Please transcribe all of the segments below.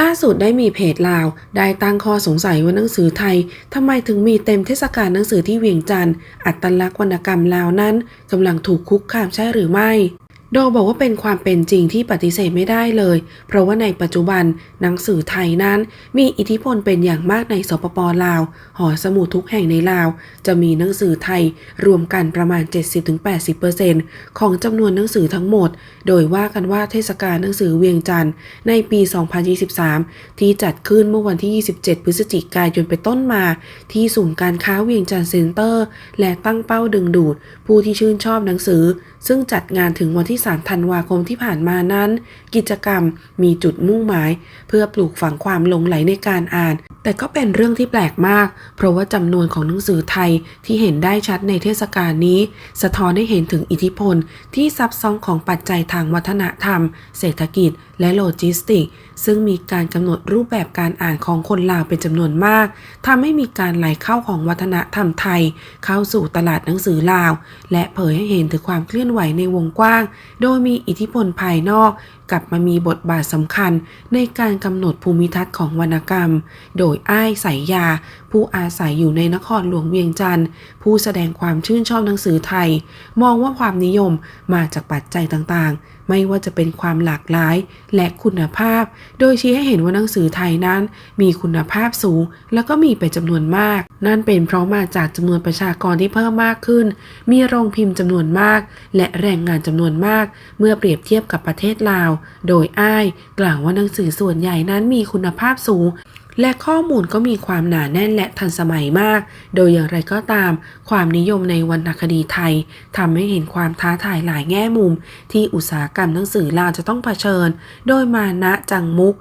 ล่าสุดได้มีเพจลาว ได้ตั้งข้อสงสัยว่าหนังสือไทยทำไมถึงมีเต็มเทศกาลหนังสือที่เวียงจันทร์อัตลักษณ์วรรณกรรมลาวนั้นกำลังถูกคุกคามใช่หรือไม่ โดบอกว่าเป็นความเป็นจริงที่ปฏิเสธไม่ได้เลย เพราะว่าในปัจจุบันหนังสือไทยนั้น มีอิทธิพลเป็นอย่างมากในสปปลาว หอสมุดทุกแห่งในลาว จะมีหนังสือไทยรวมกันประมาณ 70-80%ของจำนวนหนังสือทั้งหมด โดยว่ากันว่าเทศกาลหนังสือเวียงจันทร์ในปี 2023 ที่จัดขึ้นเมื่อวันที่ 27 พฤศจิกายนไปนต้นมา ที่ศูนย์การค้าเวียงจันทร์เซ็นเตอร์ และตั้งเป้าดึงดูด ผู้ที่ชื่นชอบหนังสือ ซึ่งจัดงานถึงวันที่3 ธันวาคมที่ผ่านมานั้น กิจกรรมมีจุดมุ่งหมาย เพื่อปลูกฝังความหลงไหลในการอ่าน แต่ก็เป็นเรื่องที่แปลกมาก เพราะว่าจำนวนของหนังสือไทยที่เห็นได้ชัดในเทศกาลนี้ สะท้อนให้เห็นถึงอิทธิพล ที่ซับซ้อนของปัจจัยทางวัฒนธรรม เศรษฐกิจ และโลจิสติก ซึ่งมีการกำหนดรูปแบบการอ่านของคนลาวเป็นจำนวนมากทำให้มีการไหลเข้าของวัฒนธรรมไทย เข้าสู่ตลาดหนังสือลาว และเผยให้เห็นถึงความเคลื่อนไหวในวงกว้างโดยมีอิทธิพลภายนอกกลับมามีบทบาทสำคัญในการกำหนดภูมิทัศน์ของวรรณกรรม โดยอ้ายสายยา ผู้อาศัยอยู่ในนครหลวงเวียงจันทร์ผู้แสดงความชื่นชอบหนังสือไทย มองว่าความนิยมมาจากปัจจัยต่างๆ ไม่ว่าจะเป็นความหลากหลายและคุณภาพ โดยชี้ให้เห็นว่าหนังสือไทยนั้น มีคุณภาพสูง แล้วก็มีเป็นจำนวนมาก นั่นเป็นเพราะมาจากจำนวนประชากรที่เพิ่มมากขึ้น มีโรงพิมพ์จำนวนมาก และแรงงานจำนวนมาก เมื่อเปรียบเทียบกับประเทศลาวโดยอ้ายกล่าวว่าหนังสือส่วนใหญ่นั้นมีคุณภาพสูง และข้อมูลก็มีความหนาแน่นและทันสมัยมาก โดยอย่างไรก็ตาม ความนิยมในวรรณคดีไทยทำให้เห็นความท้าทายหลายแง่มุม ที่อุตสาหกรรมหนังสือลาวจะต้องเผชิญ โดยมานะจังมุก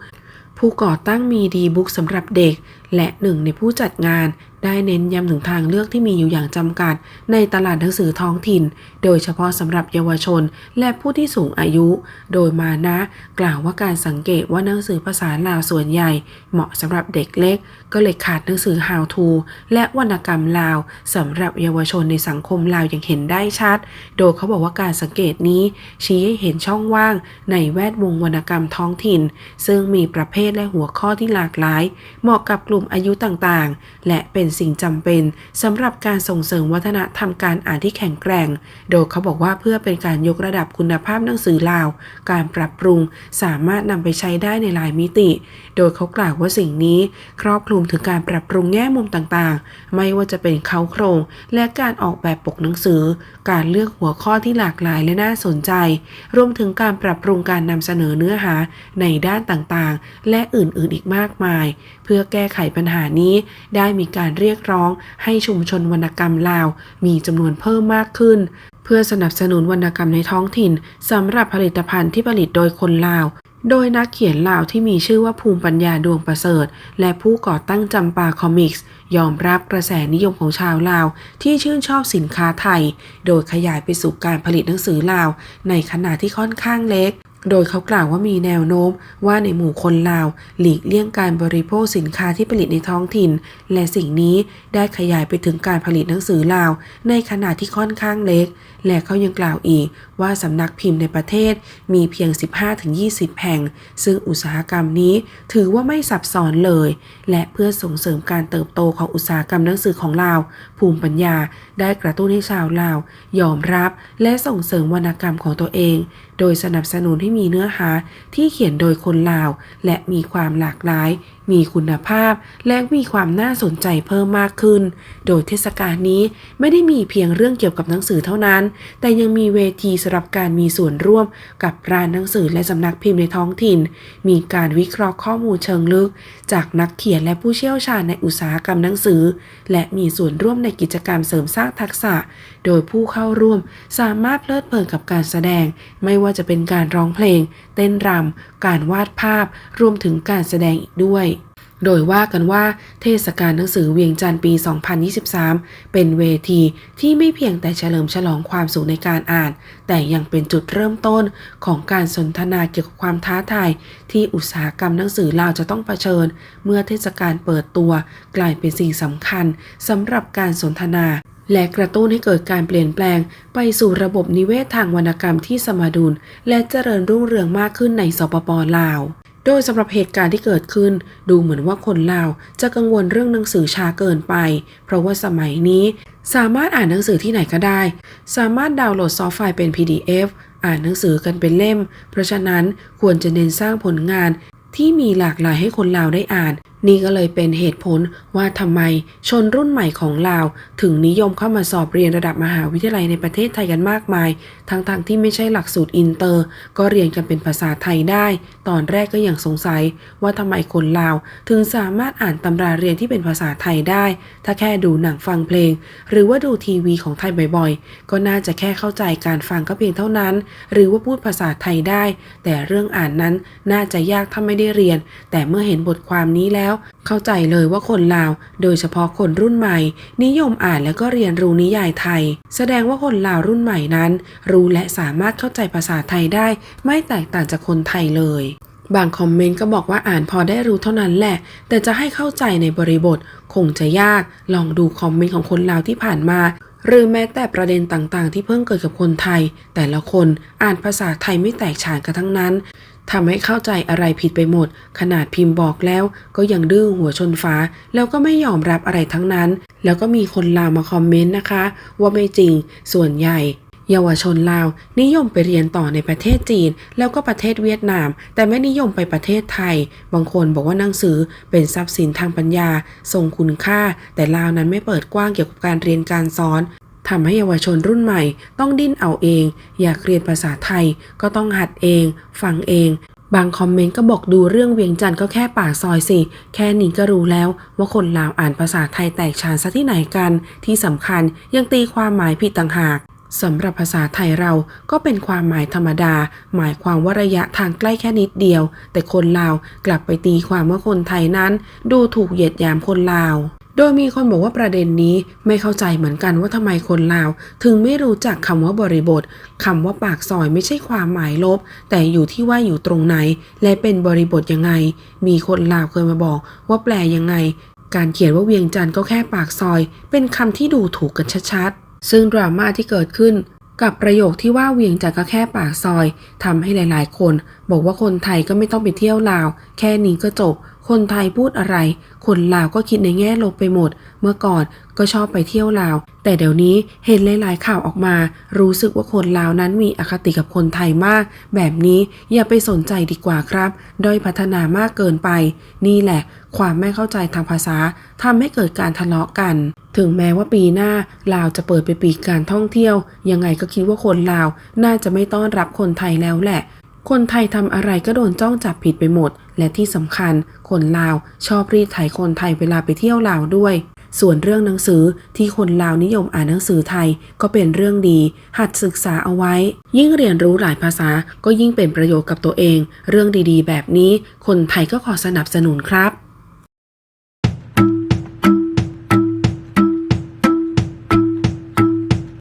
ผู้ก่อตั้งมีดีบุ๊กสำหรับเด็ก และหนึ่งในผู้จัดงานได้เน้นย้ำถึงทางเลือกที่มีอยู่อย่างจำกัด ในตลาดหนังสือท้องถิ่น โดยเฉพาะสำหรับเยาวชน และผู้ที่สูงอายุ โดยมานะ กล่าวว่าการสังเกตว่าหนังสือภาษาลาวส่วนใหญ่ เหมาะสำหรับเด็กเล็ก ก็เลยขาดหนังสือ How to และวรรณกรรมลาวสำหรับเยาวชนในสังคมลาวอย่างเห็นได้ชัด โดยเขาบอกว่าการสังเกตนี้ชี้ให้เห็นช่องว่างในแวดวงวรรณกรรมท้องถิ่น ซึ่งมีประเภทและหัวข้อที่หลากหลาย เหมาะกับกลุ่มมอายุต่างๆ และเป็นสิ่งจำเป็นสำหรับการส่งเสริมวัฒนธรรมการอ่านที่แข็งแกร่ง โดยเขาบอกว่าเพื่อเป็นการยกระดับคุณภาพหนังสือลาว การปรับปรุงสามารถนำไปใช้ได้ในหลายมิติ โดยเขากล่าวว่าสิ่งนี้ ครอบคลุมถึงการปรับปรุงแง่มุมต่างๆ ไม่ว่าจะเป็นเขาโครง และการออกแบบปกหนังสือ การเลือกหัวข้อที่หลากหลายและน่าสนใจ รวมถึงการปรับปรุงการนำเสนอเนื้อหาในด้านต่างๆ และอื่นๆอีกมากมาย เพื่อแก้ไขปัญหานี้ ได้มีการเรียกร้องให้ชุมชนวรรณกรรมลาว มีจำนวนเพิ่มมากขึ้น เพื่อสนับสนุนวรรณกรรมในท้องถิ่นสำหรับผลิตภัณฑ์ที่ผลิตโดยคนลาว โดยนักเขียนลาวที่มีชื่อว่าภูมิปัญญาดวงประเสริฐ และผู้ก่อตั้งจำปาคอมิกส์ยอมรับกระแสนิยมของชาวลาว ที่ชื่นชอบสินค้าไทย โดยขยายไปสู่การผลิตหนังสือลาว ในขนาดที่ค่อนข้างเล็ก โดยเขากล่าวว่ามีแนวโน้มว่าในหมู่คนลาว หลีกเลี่ยงการบริโภคสินค้าที่ผลิตในท้องถิ่น และสิ่งนี้ได้ขยายไปถึงการผลิตหนังสือลาว ในขนาดที่ค่อนข้างเล็ก และเขายังกล่าวอีกว่าสำนักพิมพ์ในประเทศมีเพียง 15-20 แห่ง ซึ่งอุตสาหกรรมนี้ถือว่าไม่ซับซ้อนเลย และเพื่อส่งเสริมการเติบโตของอุตสาหกรรมหนังสือของลาว ภูมิปัญญาได้กระตุ้นให้ชาวลาว ยอมรับและส่งเสริมวรรณกรรมของตัวเอง โดยสนับสนุนให้มีเนื้อหาที่เขียนโดยคนลาว และมีความหลากหลาย มีคุณภาพ และมีความน่าสนใจเพิ่มมากขึ้น โดยเทศกาลนี้ไม่ได้มีเพียงเรื่องเกี่ยวกับหนังสือเท่านั้นแต่ยังมีเวทีสำหรับการมีส่วนร่วมกับร้านหนังสือและสำนักพิมพ์ในท้องถิ่น มีการวิเคราะห์ข้อมูลเชิงลึก จากนักเขียนและผู้เชี่ยวชาญในอุตสาหกรรมหนังสือ และมีส่วนร่วมในกิจกรรมเสริมสร้างทักษะ โดยผู้เข้าร่วมสามารถเพลิดเพลินกับการแสดง ไม่ว่าจะเป็นการร้องเพลง เต้นรำการวาดภาพ รวมถึงการแสดงอีกด้วย โดยว่ากันว่าเทศกาลหนังสือเวียงจันทร์ปี 2023 เป็นเวทีที่ไม่เพียงแต่เฉลิมฉลองความสุขในการอ่าน แต่ยังเป็นจุดเริ่มต้นของการสนทนาเกี่ยวกับความท้าทายที่อุตสาหกรรมหนังสือลาวจะต้องเผชิญ เมื่อเทศกาลเปิดตัว กลายเป็นสิ่งสำคัญสำหรับการสนทนาและกระตุ้นให้เกิดการเปลี่ยนแปลง ไปสู่ระบบนิเวศทางวรรณกรรมที่สมดุล และเจริญรุ่งเรืองมากขึ้นในสปปลาว โดยสำหรับเหตุการณ์ที่เกิดขึ้น ดูเหมือนว่าคนลาวจะกังวลเรื่องหนังสือช้าเกินไป เพราะว่าสมัยนี้ สามารถอ่านหนังสือที่ไหนก็ได้ สามารถดาวน์โหลดซอฟต์ไฟล์เป็น PDF อ่านหนังสือกันเป็นเล่ม เพราะฉะนั้นควรจะเน้นสร้างผลงานที่มีหลากหลายให้คนลาวได้อ่าน นี่ก็เลยเป็นเหตุผลว่าทำไมชนรุ่นใหม่ของลาว ถึงนิยมเข้ามาสอบเรียนระดับมหาวิทยาลัยในประเทศไทยกันมากมาย ทั้งๆทที่ไม่ใช่หลักสูตรอินเตอร์ ก็เรียนกันเป็นภาษาไทยได้ ตอนแรกก็ยังสงสัยว่าทำไมคนลาว ถึงสามารถอ่านตำราเรียนที่เป็นภาษาไทยได้ ถ้าแค่ดูหนังฟังเพลง หรือว่าดูทีวีของไทยบ่อยๆ ก็น่าจะแค่เข้าใจการฟังก็เพียงเท่านั้น หรือว่าพูดภาษาไทยได้ แต่เรื่องอ่านนั้นน่าจะยากถ้าไม่ได้เรียน แต่เมื่อเห็นบทความนี้แล้วเข้าใจเลยว่าคนลาว โดยเฉพาะคนรุ่นใหม่ นิยมอ่านแล้วก็เรียนรู้นิยายไทย แสดงว่าคนลาวรุ่นใหม่นั้น รู้และสามารถเข้าใจภาษาไทยได้ ไม่แตกต่างจากคนไทยเลยบางคอมเมนต์ก็บอกว่าอ่านพอได้รู้เท่านั้นแหละ แต่จะให้เข้าใจในบริบท คงจะยาก ลองดูคอมเมนต์ของคนลาวที่ผ่านมา หรือแม้แต่ประเด็นต่างๆ ที่เพิ่งเกิดกับคนไทย แต่ละคนอ่านภาษาไทยไม่แตกฉานกันทั้งนั้น ทำให้เข้าใจอะไรผิดไปหมด ขนาดพิมพ์บอกแล้วก็ยังดื้อหัวชนฟ้า แล้วก็ไม่ยอมรับอะไรทั้งนั้น แล้วก็มีคนลาวมาคอมเมนต์นะคะ ว่าไม่จริง ส่วนใหญ่ เยาวชนลาวนิยมไปเรียนต่อในประเทศจีน แล้วก็ประเทศเวียดนาม แต่ไม่นิยมไปประเทศไทย บางคนบอกว่าหนังสือเป็นทรัพย์สินทางปัญญาทรงคุณค่า แต่ลาวนั้นไม่เปิดกว้างเกี่ยวกับการเรียนการสอน ทำให้เยาวชนรุ่นใหม่ต้องดิ้นเอาเอง อยากเรียนภาษาไทยก็ต้องหัดเอง ฟังเอง บางคอมเมนต์ก็บอกดูเรื่องเวียงจันทร์ก็แค่ปากซอยสิ แค่นี้ก็รู้แล้วว่าคนลาวอ่านภาษาไทยแตกฉานซะที่ไหนกัน ที่สำคัญยังตีความหมายผิดต่างหากสำหรับภาษาไทยเราก็เป็นความหมายธรรมดา หมายความว่าระยะทางใกล้แค่นิดเดียว แต่คนลาวกลับไปตีความว่าคนไทยนั้น ดูถูกเหยียดหยามคนลาว โดยมีคนบอกว่าประเด็นนี้ไม่เข้าใจเหมือนกันว่าทำไมคนลาว ถึงไม่รู้จักคำว่าบริบทคำว่าปากซอยไม่ใช่ความหมายลบ แต่อยู่ที่ว่าอยู่ตรงไหน และเป็นบริบทยังไง มีคนลาวเคยมาบอกว่าแปลยังไง การเขียนว่าเวียงจันทร์ก็แค่ปากซอย เป็นคำที่ดูถูกกันชัดๆ ซึ่งดราม่าที่เกิดขึ้นกับประโยคที่ว่าเวียงจันทร์ก็แค่ปากซอยทำให้หลายๆ คน บอกว่าคนไทยก็ไม่ต้องไปเที่ยวลาว แค่นี้ก็จบ คนไทยพูดอะไร คนลาวก็คิดในแง่ลบไปหมด เมื่อก่อนก็ชอบไปเที่ยวลาว แต่เดี๋ยวนี้เห็นหลายๆข่าวออกมา รู้สึกว่าคนลาวนั้นมีอคติกับคนไทยมาก แบบนี้อย่าไปสนใจดีกว่าครับ ด้อยพัฒนามากเกินไป นี่แหละ ความไม่เข้าใจทางภาษาทำให้เกิดการทะเลาะกัน ถึงแม้ว่าปีหน้าลาวจะเปิดเป็นปีการท่องเที่ยว ยังไงก็คิดว่าคนลาวน่าจะไม่ต้อนรับคนไทยแล้วแหละ คนไทยทำอะไรก็โดนจ้องจับผิดไปหมด และที่สำคัญ คนลาวชอบรีดไถคนไทยเวลาไปเที่ยวลาวด้วย ส่วนเรื่องหนังสือที่คนลาวนิยมอ่านหนังสือไทยก็เป็นเรื่องดี หัดศึกษาเอาไว้ ยิ่งเรียนรู้หลายภาษาก็ยิ่งเป็นประโยชน์กับตัวเอง เรื่องดีๆ แบบนี้ คนไทยก็ขอสนับสนุนครับ